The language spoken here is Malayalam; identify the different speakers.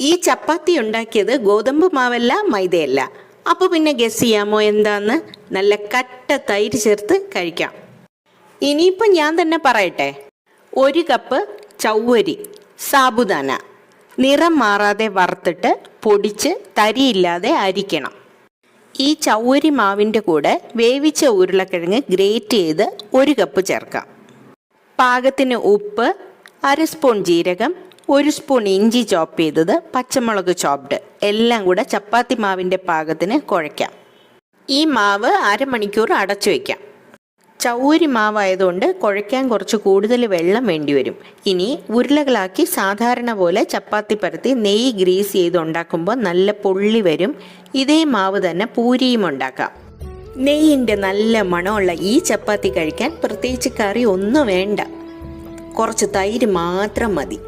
Speaker 1: ഈ ചപ്പാത്തി ഉണ്ടാക്കിയത് ഗോതമ്പ് മാവല്ല മൈദയല്ല. അപ്പോൾ പിന്നെ ഗസ് ചെയ്യാമോ എന്താന്ന്? നല്ല കട്ട തൈര് ചേർത്ത് കഴിക്കാം. ഇനിയിപ്പം ഞാൻ തന്നെ പറയട്ടെ. ഒരു കപ്പ് ചൗവരി സാബുദാന. നിറം മാറാതെ വറുത്തിട്ട് പൊടിച്ച് തരിയില്ലാതെ അരിക്കണം. ഈ ചൗവരി മാവിന്റെ കൂടെ വേവിച്ച ഉരുളക്കിഴങ്ങ് ഗ്രേറ്റ് ചെയ്ത് ഒരു കപ്പ് ചേർക്കാം. പാകത്തിന് ഉപ്പ് അര സ്പൂൺ ജീരകം ഒരു സ്പൂൺ ഇഞ്ചി ചോപ്പ് ചെയ്തത് പച്ചമുളക് ചോപ്ഡ് എല്ലാം കൂടെ ചപ്പാത്തി മാവിന്റെ പാകത്തിന് കുഴയ്ക്കാം. ഈ മാവ് അരമണിക്കൂർ അടച്ചു വയ്ക്കാം ചൗരി മാവായതുകൊണ്ട് കുഴയ്ക്കാൻ കുറച്ച് കൂടുതൽ വെള്ളം വേണ്ടിവരും ഇനി ഉരുളകളാക്കി സാധാരണ പോലെ ചപ്പാത്തി പരത്തി നെയ്യ് ഗ്രീസ് ചെയ്ത് ഉണ്ടാക്കുമ്പോൾ നല്ല പൊള്ളി വരും. ഇതേ മാവ് തന്നെ പൂരിയും ഉണ്ടാക്കാം. നെയ്യിന്റെ നല്ല മണമുള്ള ഈ ചപ്പാത്തി കഴിക്കാൻ പ്രത്യേകിച്ച് കറി ഒന്നും വേണ്ട. കുറച്ച് തൈര് മാത്രം മതി.